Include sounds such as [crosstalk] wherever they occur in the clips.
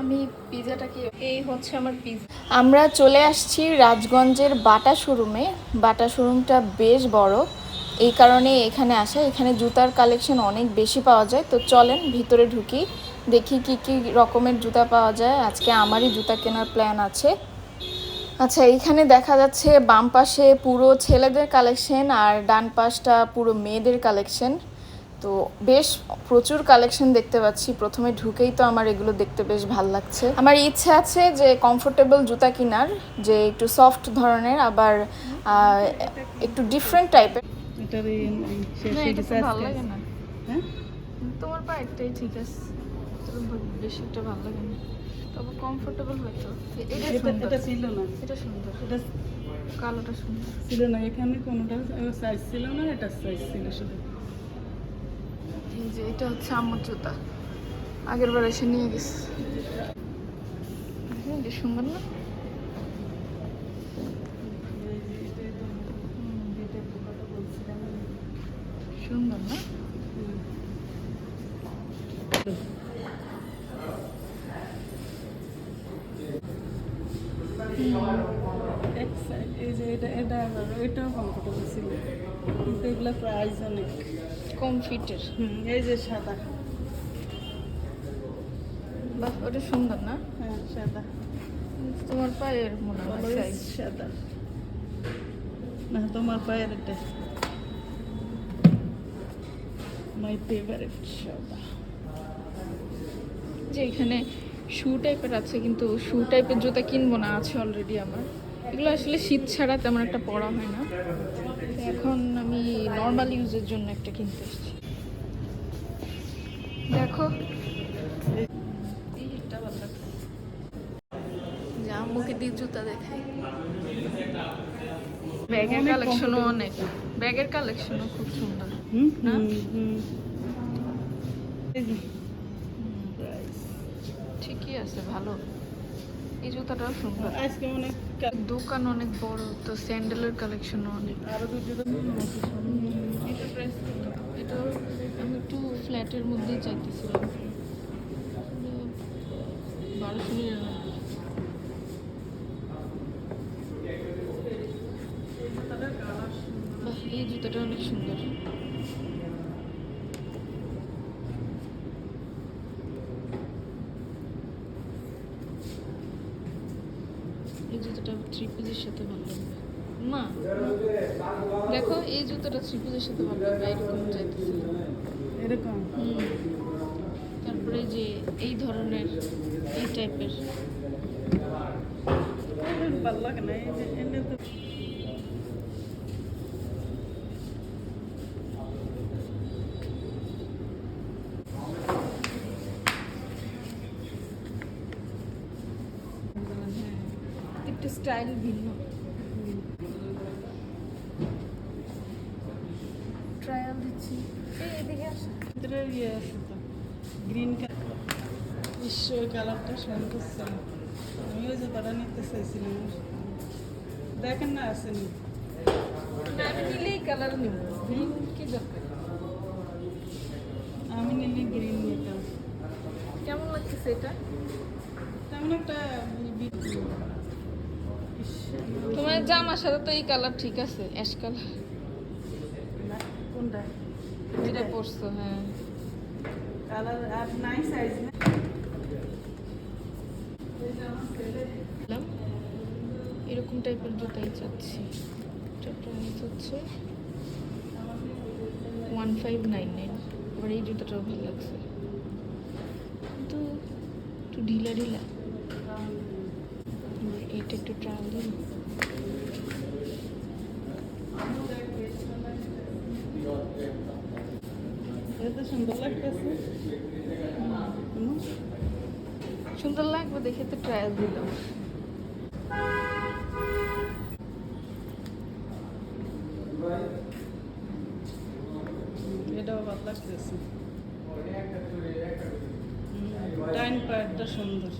আমি পিজাটাকে এই হচ্ছে আমার আমরা চলে আসছি রাজগঞ্জের বাটা শোরুমে বাটা শোরুমটা বেশ বড়। এই কারণে এখানে আসা। এখানে জুতার কালেকশন অনেক বেশি পাওয়া যায়। তো চলেন ভিতরে ঢুকি। দেখি কি কি রকমের জুতা পাওয়া যায়। আজকে আমারই জুতা কেনার প্ল্যান আছে। আচ্ছা এইখানে দেখা যাচ্ছে বাম পাশে পুরো ছেলেদের কালেকশন আর ডান পাশটা পুরো মেয়েদের কালেকশন তো বেশ প্রচুর কালেকশন দেখতে পাচ্ছি। প্রথমে ঢুকেই তো আমার এগুলো দেখতে বেশ ভালো লাগছে। আমার ইচ্ছা আছে যে কমফোর্টেবল জুতা কেনার যে একটু সফট ধরনের আবার একটু ডিফারেন্ট টাইপের ভালো লাগে না। হ্যাঁ? তোমার পা একটাই ঠিক আছে। বেশি একটা ভালো লাগে না তবে কমফোর্টেবল হয়তো এটা ছিল না এটা সুন্দর এটা কালোটা সুন্দর ছিল না এখানে কোনোটা সাইজ ছিল না এটা সাইজ ছিল শুধু এই যে এটা হচ্ছে আম্মুর জুতা আগের বার এসে নিয়ে গেছে যে সুন্দর না সুন্দর না এক সাইড এই যে এটা এটা এটাও কমফোর্টেবল ছিল। কিন্তু এগুলো প্রাইস অনেক। কম ফিটের। হুম এই যে সাদা। বাহ ওটা সুন্দর না? হ্যাঁ সাদা। তোমার পায়ের মনে হয় সাদা। না তোমার পায়ের এটা মাই ফেভারিট সাদা। যে এখানে শু টাইপের আছে কিন্তু শু টাইপের জুতা কিনবো না আছে অলরেডি আমার। এগুলো আসলে শীত ছাড়া তেমন একটা পড়া হয় না। এখন আমি নর্মাল ইউজের জন্য একটা কিনতে এসেছি। দেখো। যে আম্মুকে দিয়ে জুতা দেখাই। ব্যাগের কালেকশনও অনেক। ব্যাগের কালেকশনও খুব সুন্দর। হুম না? ঠিকই আছে ভালো। এই জুতাটাও সুন্দর। আজকে অনেক দোকান অনেক বড়, তো স্যান্ডেলের কালেকশন অনেক। আরও এটা প্রাইস এটা আমি একটু ফ্ল্যাটের মধ্যেই চাইতেছিলাম। বারোশো নিরানব্বই বাহ, এই জুতাটা অনেক সুন্দর এই জুতোটা থ্রি পিসের সাথে ভালো লাগবে মা দেখো পিসের সাথে ভালো লাগবে এরকম চাইতেছিলাম এরকম? হুম। তারপরে যে এই ধরনের এই টাইপের। ভালো লাগে না একটু স্টাইল ভিন্ন ট্রায়াল দিচ্ছি এই এদিকে আসো ভিতরে ইয়ে আছে তো গ্রিন কালার বিশ্ব কালারটা সুন্দর ছিল আমি ওই যে তারা নিতে চাইছিলাম দেখেন না আসেনি আমি নিলেই কালার নিব গ্রিন কি দরকার আমি নিলে গ্রিন নিতাম কেমন লাগতেছে এটা তেমন একটা তোমার জামার সাথে তো এই কালার ঠিক আছে অ্যাশ কালার কোনটা যেটা পরছো হ্যাঁ কালার আর নাই সাইজ না। এরকম টাইপের জুতাই চাচ্ছি। এটার প্রাইস হচ্ছে ওয়ান ফাইভ নাইন নাইন এবার এই জুতাটাও ভালো লাগছে। কিন্তু একটু ঢিলা ঢিলা। এইটা একটু ট্রায়াল দিন এটা সুন্দর লাগতেছে। সুন্দর লাগবে দেখে তো ট্রায়াল দিলাম। এটাও ভালো লাগতেছে। ডাইন পার্টটা সুন্দর।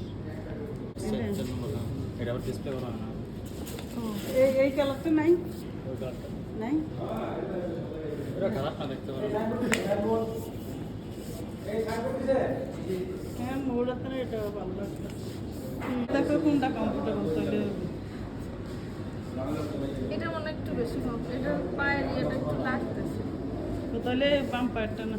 এটা আবার ডিসপ্লে করা না? এই এই কালারটা নাই? নাই? এটা খারাপ না দেখতে পারেন হ্যাঁ এটা ভালো লাগছে। দেখো কোনটা কমফোর্টেবল তাহলে। এটা মনে একটু বেশি এটা পায়ের ইয়েটা একটু লাগতেছে। তাহলে বাম পায়েরটা না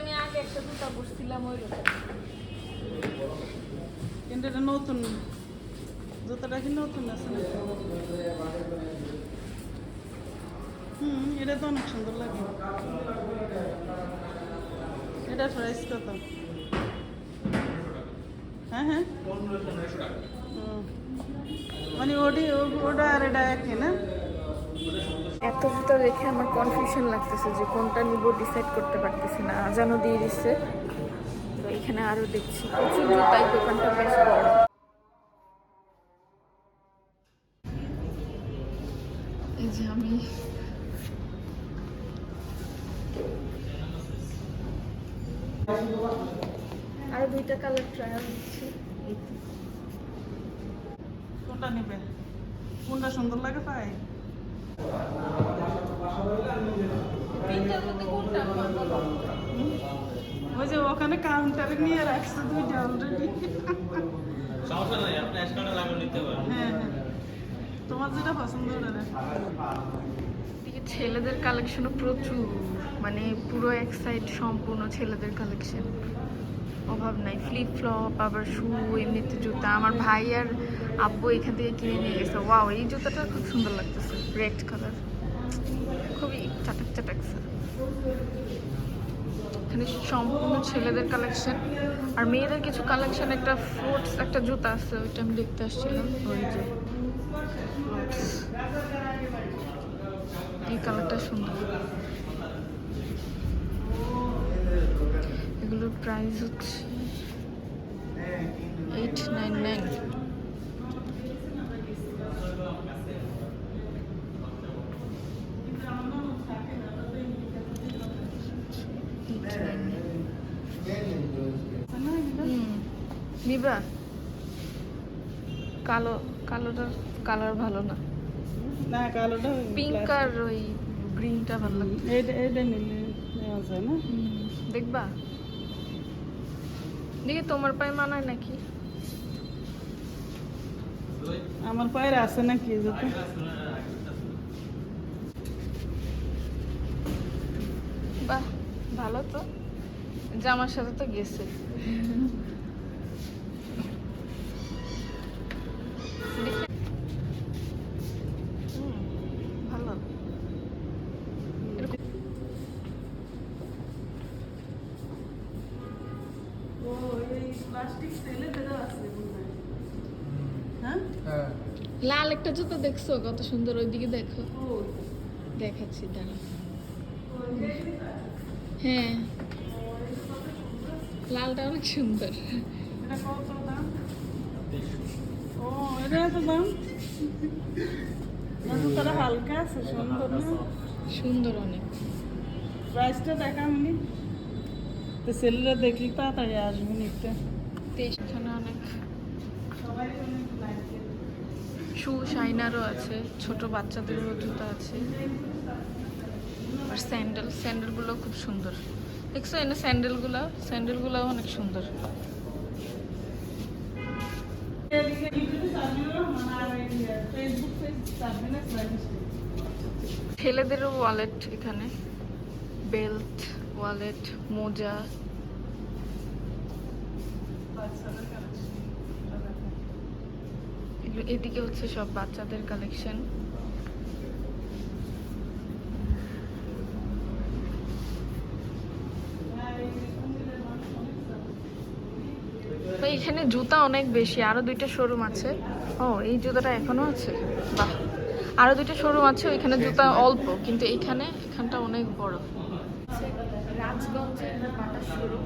আমি আগে একটা জুতা বসছিলাম ওই রকম কিন্তু এটা নতুন জুতাটা কি নতুন আছে না হুম, এটা তো অনেক সুন্দর লাগে। এটা প্রাইস কত? হ্যাঁ হ্যাঁ। মানে ওটি ওটা আর এটা একই না? এত জুতা দেখে আমার কনফিউশন লাগতেছে যে কোনটা নিব ডিসাইড করতে পারতেছি না। আজানও দিয়ে দিচ্ছে তো এখানে আরও দেখছি। প্রচুর জুতাই দোকানটা বেশ বড় যে আমি আরও দুইটা কালার ট্রায়াল দিচ্ছি কোনটা নেবে? কোনটা সুন্দর লাগে বলো? ওই যে ওখানে কাউন্টারে নিয়ে রাখছে দুইটা অলরেডি সমস্যা নাই আপনি অ্যাসকাউন্টে লাগিয়ে নিতে পারেন। হ্যাঁ হ্যাঁ। তোমার যেটা পছন্দ। ছেলেদের কালেকশনও প্রচুর। মানে পুরো এক সাইড সম্পূর্ণ ছেলেদের কালেকশন অভাব নাই। ফ্লিপ ফ্লপ আবার শু এমনিতে জুতা। আমার ভাই আর আব্বু এখান থেকে কিনে নিয়ে গেছে। ওয়াও এই জুতাটা খুব সুন্দর লাগতেছে। রেড কালার খুবই চাটাক চাটাক এখানে সম্পূর্ণ ছেলেদের কালেকশন আর মেয়েদের কিছু কালেকশন একটা ফ্রুটস একটা জুতা আছে, ওইটা আমি দেখতে আসছিলাম। ওই যে। এই কালারটা সুন্দর। এগুলোর প্রাইস হচ্ছে এইট নাইন নাইন নিবা কালো কালোটার কালার ভালো না। না কালোটা পিঙ্ক আর ওই গ্রিনটা ভালো লাগে এইটা এইটা নিলে নেওয়া যায় না? দেখবা? দেখি তোমার পায়ে মানায় নাকি? আমার পায়ের আছে নাকি জুতো বাহ ভালো তো। জামার সাথে তো গেছে। [laughs] প্লাস্টিক তেলে দেওয়া আছে হ্যাঁ? লাল একটা জুতো দেখছ? কত সুন্দর ওইদিকে দেখো। ও। দেখাচ্ছি দাঁড়া হ্যাঁ। লালটা অনেক সুন্দর। দাম? ও এটা এত দাম? না জুতোটা হালকা আছে সুন্দর না? সুন্দর অনেক। প্রাইসটা দেখা আমি তো ছেলেরা দেখলি তাড়াতাড়ি আসবে নিতে। এখানে অনেক শু শাইনারও আছে, ছোট বাচ্চাদেরও জুতো আছে। আর স্যান্ডেল স্যান্ডেলগুলো খুব সুন্দর। দেখছ, এনে স্যান্ডেলগুলো স্যান্ডেলগুলো অনেক সুন্দর। ছেলেদেরও ওয়ালেট এখানে। বেল্ট ওয়ালেট মোজা। এদিকে হচ্ছে সব বাচ্চাদের কালেকশন এখানে জুতা অনেক বেশি, আরও দুইটা শোরুম আছে। ও, এই জুতাটা এখনও আছে? বাহ। আরও দুইটা শোরুম আছে, ওইখানে জুতা অল্প, কিন্তু এইখানে এখানটা অনেক বড়। রাজগঞ্জের বাটা শোরুম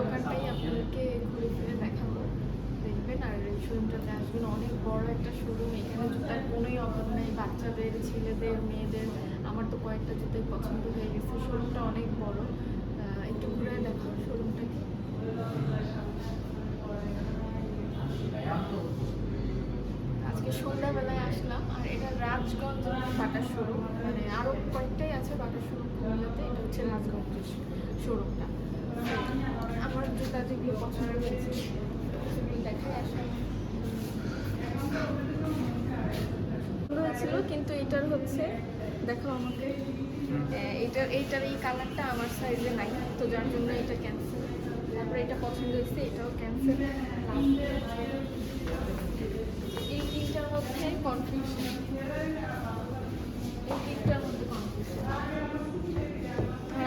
দোকানটাই আপনাদেরকে ঘুরে ফিরে দেখাবো। দেখবেন আর শোরুমটাতে আসবেন। অনেক বড় একটা শোরুম এখানে জুতার কোনোই অভাব নেই। বাচ্চাদের, ছেলেদের, মেয়েদের, আমার তো কয়েকটা জুতাই পছন্দ হয়ে গেছে। শোরুমটা অনেক বড়। একটু ঘুরে দেখো শোরুমটাকে আজকে সন্ধ্যাবেলায় আসলাম, আর এটা রাজগঞ্জ বাটার শোরুম মানে আরও কয়েকটাই আছে বাটার শোরুম এটা হচ্ছে রাজগঞ্জের শোরুমটা আমার জুতা যেগুলো পছন্দ হয়েছে সেগুলো দেখাই আসলে। হয়েছিল কিন্তু এটার হচ্ছে দেখো আমাকে। এটার এইটার এই কালারটা আমার সাইজে নাই তো যার জন্য এটা ক্যান্সেল তারপরে এটা পছন্দ হয়েছে এটাও ক্যান্সেল এই তিনটার মধ্যে কনফিউশন এই তিনটার মধ্যে কনফিউশন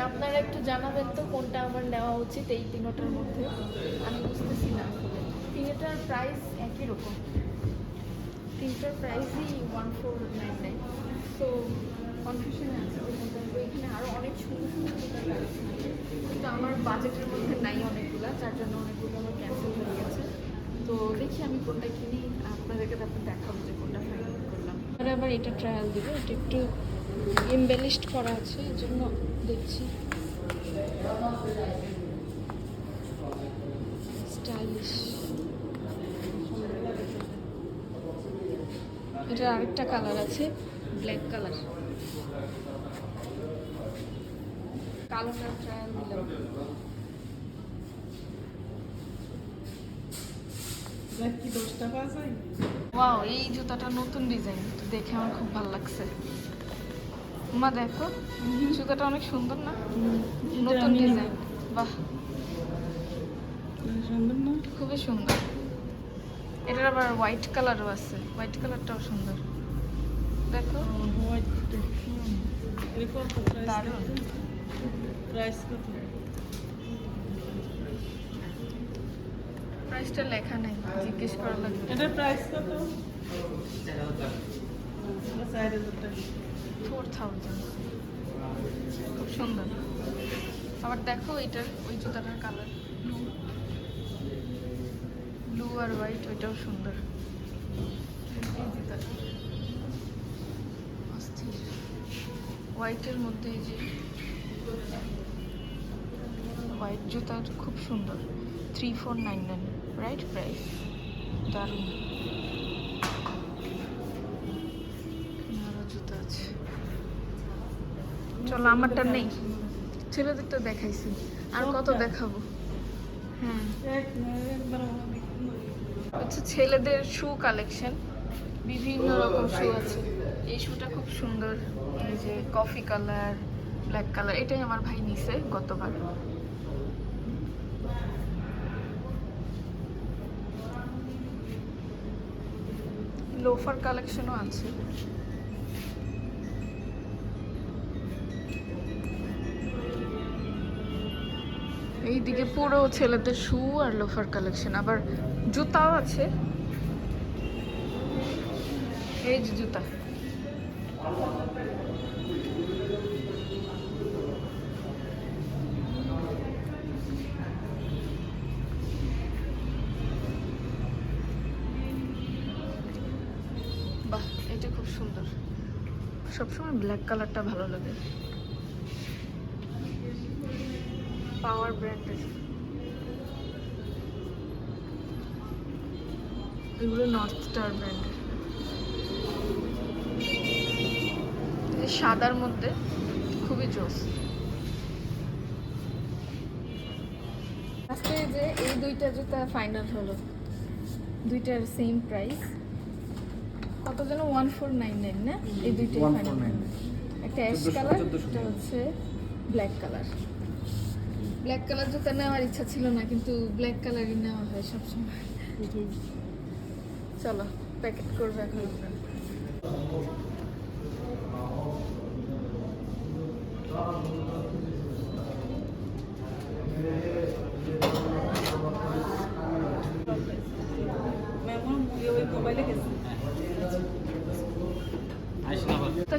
আপনারা একটু জানাবেন তো কোনটা আমার নেওয়া উচিত এই তিনোটার মধ্যে? আমি বুঝতেছি না তিনটার প্রাইস একই রকম। তিনটার প্রাইসই ওয়ান ফোর নাইন নাইন তো কনফিউশনে আছে। এখানে আরও অনেক সুন্দর সুন্দর। কিন্তু আমার বাজেটের মধ্যে নাই অনেকগুলো, যার জন্য অনেকগুলো আমার ক্যান্সেল হয়ে গেছে। তো দেখি আমি কোনটা কিনি। আপনাদেরকে তারপর দেখাবো যে কোনটা ফাইনাল করলাম। আবার এটা ট্রায়াল দিব। এটা একটু এমবেলিশড করা আছে এই জন্য দেখছি। স্টাইলিশ এটার আরেকটা কালার আছে ব্ল্যাক কালার কালোটা ট্রায়াল দিলাম ওয়াও এই জুতাটা নতুন ডিজাইন দেখে আমার খুব ভালো লাগছে। মা দেখো জুতাটা অনেক সুন্দর না? নতুন ডিজাইন বাহ। সুন্দর না? খুবই সুন্দর। এটার আবার হোয়াইট কালারও আছে। হোয়াইট কালারটাও সুন্দর। দেখো। দারুণ। প্রাইস কত? প্রাইসটা লেখা নেই জিজ্ঞেস করা লাগবে। এটার প্রাইস কত? টাকা। ফোর থাউজেন্ড খুব সুন্দর। আবার দেখো এটার ওই জুতাটার কালার ব্লু ব্লু আর হোয়াইট ওইটাও সুন্দর। এই হোয়াইটের মধ্যে এই যে হোয়াইট জুতা খুব সুন্দর। Three four nine nine right price দারুণ। চলো আমারটা নেই। ছেলেদের তো দেখাইছি। আর কত দেখাবো? হ্যাঁ। হচ্ছে ছেলেদের শু কালেকশন। বিভিন্ন রকম শু আছে। এই শুটা খুব সুন্দর। এই যে কফি কালার ব্ল্যাক কালার এটাই আমার ভাই নিছে গতবার। লোফার কালেকশনও আছে। এইদিকে পুরো ছেলেদের শু আর লোফার কালেকশন, আবার জুতাও আছে। এই যে জুতা। বাহ, এটা খুব সুন্দর। সবসময় ব্ল্যাক কালারটা ভালো লাগে। পাওয়ার ব্র্যান্ডের এগুলো নর্থ স্টার ব্র্যান্ডের এই সাদার মধ্যে খুবই জোস। আজকে যে এই দুইটা জুতা ফাইনাল হলো দুইটার সেম প্রাইস কত যেন ওয়ান ফোর নাইন নাইন না? এই দুইটাই ফাইনাল একটা অ্যাশ কালার একটা হচ্ছে ব্ল্যাক কালার ব্ল্যাক কালার জুতা নেওয়ার ইচ্ছা ছিল না, কিন্তু ব্ল্যাক কালারই নেওয়া হয় সবসময়। চলো প্যাকেট করবে এখন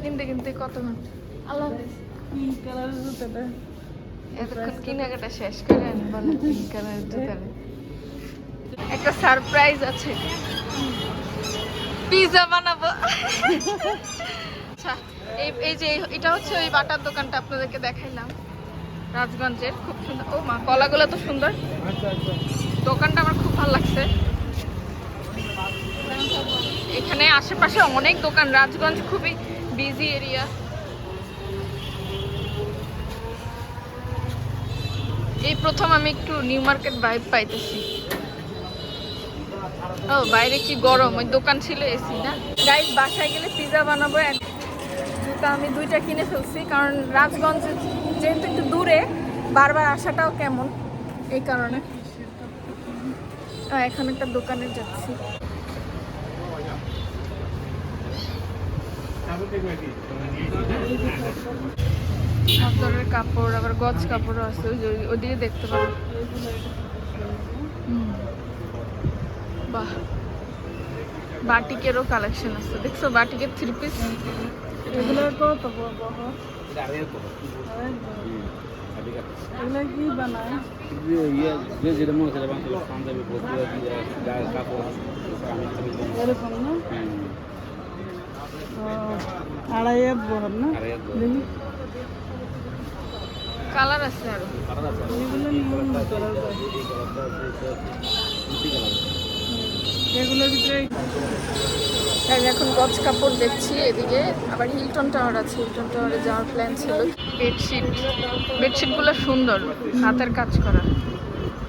কিনতে কিনতে কত ঘণ্টা? আল্লাহ। পিঙ্ক কালারের জুতাটা। এতক্ষণ কেনাকাটা শেষ করে বলে পিঙ্ক কালারের জুতা একটা সারপ্রাইজ আছে। বানাবো। আচ্ছা এই এই যে এটা হচ্ছে ওই বাটার দোকানটা আপনাদেরকে দেখাইলাম। রাজগঞ্জের খুব সুন্দর। ও মা কলাগুলো তো সুন্দর। দোকানটা আমার খুব ভালো লাগছে। এখানে আশেপাশে অনেক দোকান। রাজগঞ্জ খুবই বিজি এরিয়া এই প্রথম আমি একটু নিউ মার্কেট ভাইব পাইতেছি। ও, বাইরে কি গরম? ওই দোকান ছিল এসি, না? গাইস বাসায় গেলে পিৎজা বানাবো জুতা আমি দুইটা কিনে ফেলছি, কারণ রাজগঞ্জ যেহেতু একটু দূরে, বারবার আসাটাও কেমন এই কারণে। এখন একটা দোকানে যাচ্ছি। সব ধরনের কাপড় আবার গজ কাপড়ও আছে ওই ওদিকে দেখতে পাবো। বাহ। বাটিকেরও কালেকশন আছে। দেখছ বাটিকের থ্রি পিস এগুলো কত। এগুলো কি বানায়। এরকম না? না আড়াইয়ের তো। দেখি কালার আছে আরও কালার আছে? এগুলো নিয়ে করার যায়। এই কালারটা আছে, এটা মিষ্টি কালার। এগুলোর ভিতরে আর এখন গজ কাপড় দেখছি এদিকে। আবার হিলটন টাওয়ার আছে। হিলটন টাওয়ারে যাওয়ার প্ল্যান ছিল। বেডশিট বেডশিটগুলো সুন্দর। হাতের কাজ করা।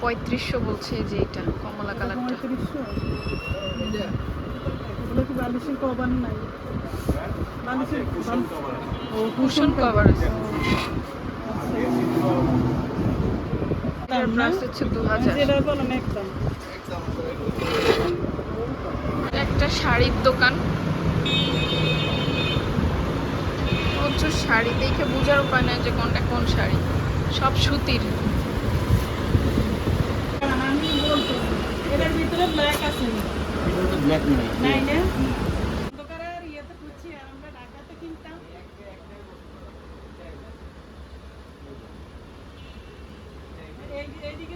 পঁয়ত্রিশশো বলছে যে এটা কমলা কালারটা। কুশন কভার আছে। না? প্রাইস হচ্ছে দু হাজার। যেটা বলেন একদম। একটা শাড়ির দোকান। প্রচুর শাড়ি। দেখে বোঝার উপায় নাই যে কোনটা কোন শাড়ি। সব সুতির। এটার ভিতরে ব্ল্যাক আছে। নেই। নাই। না দোকানের ইয়েতে খুঁজছি আর আমরা ঢাকাতে কিনতাম এই- এইদিকে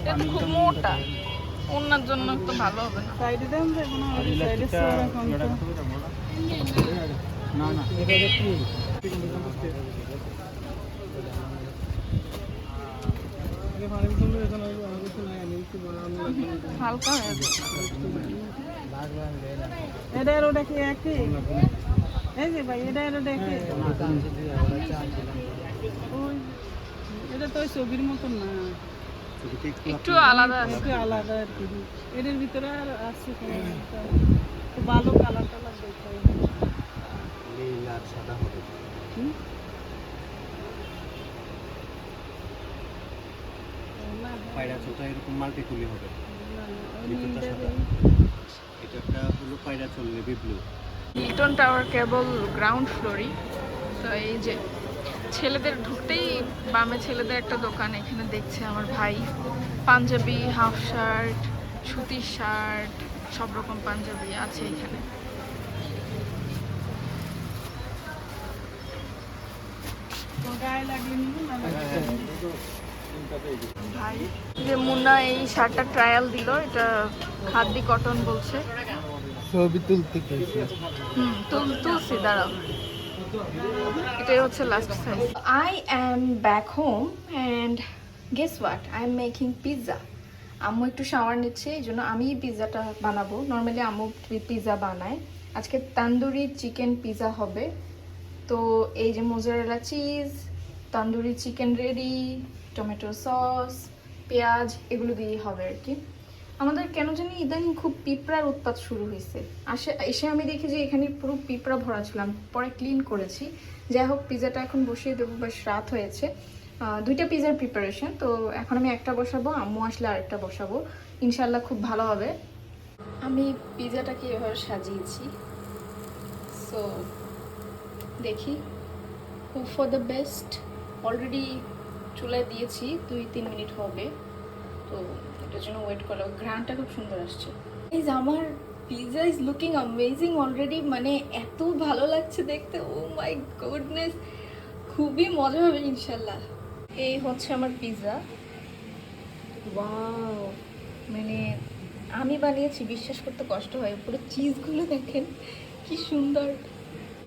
এটা তো খুব মোটা। অন্যার জন্য তো ভালো হবে না। সাইডে দেন দেখো না ওই সাইডে সোরা কম তো না না। হালকা হয়ে যাবে। এটা আর ওটা কি একই? এই যে ভাই এটা আর ওটা একই? এটা তো ওই ছবির মতন না। একটু আলাদা আছে একটু আলাদা আর কি। এটার ভিতরে আর আছে কোনো ভালো কালার টালার দেখতে নীল আর সাদা হবে। পায়রা চোলটা এরকম মাল্টি কুলি হবে ভিতরটা সাদা। এটা একটা হলো পায়রা চোল নেভি ব্লু হিলটন টাওয়ার কেবল গ্রাউন্ড ফ্লোরই তো এই যে ছেলেদের ঢুকতেই বামে ছেলেদের একটা দোকান এখানে দেখছে আমার ভাই। পাঞ্জাবি হাফ শার্ট সুতির শার্ট সব রকম পাঞ্জাবি আছে এখানে। লাগলে নিবো না? ভাই যে মুন্না এই শার্টটা ট্রায়াল দিল এটা খাদ্দি কটন বলছে। ছবি তুলতে হুম তুল তুলসি দাঁড়াও। এটাই হচ্ছে last size I am back home and guess what I am making pizza আম্মু একটু শাওয়ার নিচ্ছে, এই জন্য আমি পিৎজাটা বানাবো। নর্মালি আম্মু পিৎজা বানায়। আজকে তান্দুরি চিকেন পিৎজা হবে। তো এই যে mozzarella cheese tandoori chicken ready tomato sauce পেঁয়াজ, এগুলো দিয়েই হবে আর কি। আমাদের কেন জানি ইদানিং খুব পিঁপড়ার উৎপাত শুরু হয়েছে। আসে, এসে আমি দেখি যে এখানে পুরো পিঁপড়া ভরা ছিলাম পরে ক্লিন করেছি। যাই হোক পিজাটা এখন বসিয়ে দেবো, বেশ রাত হয়েছে। দুইটা পিজার প্রিপারেশন তো এখন আমি একটা বসাবো, আম্মু আসলে আরেকটা বসাবো। ইনশাল্লাহ খুব ভালো হবে। আমি পিৎজাটাকে এভাবে সাজিয়েছি? সো দেখি। Hope for the best already চুলায় দিয়েছি দুই তিন মিনিট হবে। তো এটার জন্য ওয়েট করা ঘ্রানটা খুব সুন্দর আসছে। এই আমার pizza is looking amazing already মানে এত ভালো লাগছে দেখতে। ও মাই গুডনেস খুবই মজা হবে ইনশাল্লাহ। এই হচ্ছে আমার পিৎজা ওয়াও মানে আমি বানিয়েছি, বিশ্বাস করতে কষ্ট হয়। পুরো চিজগুলো দেখেন, কি সুন্দর।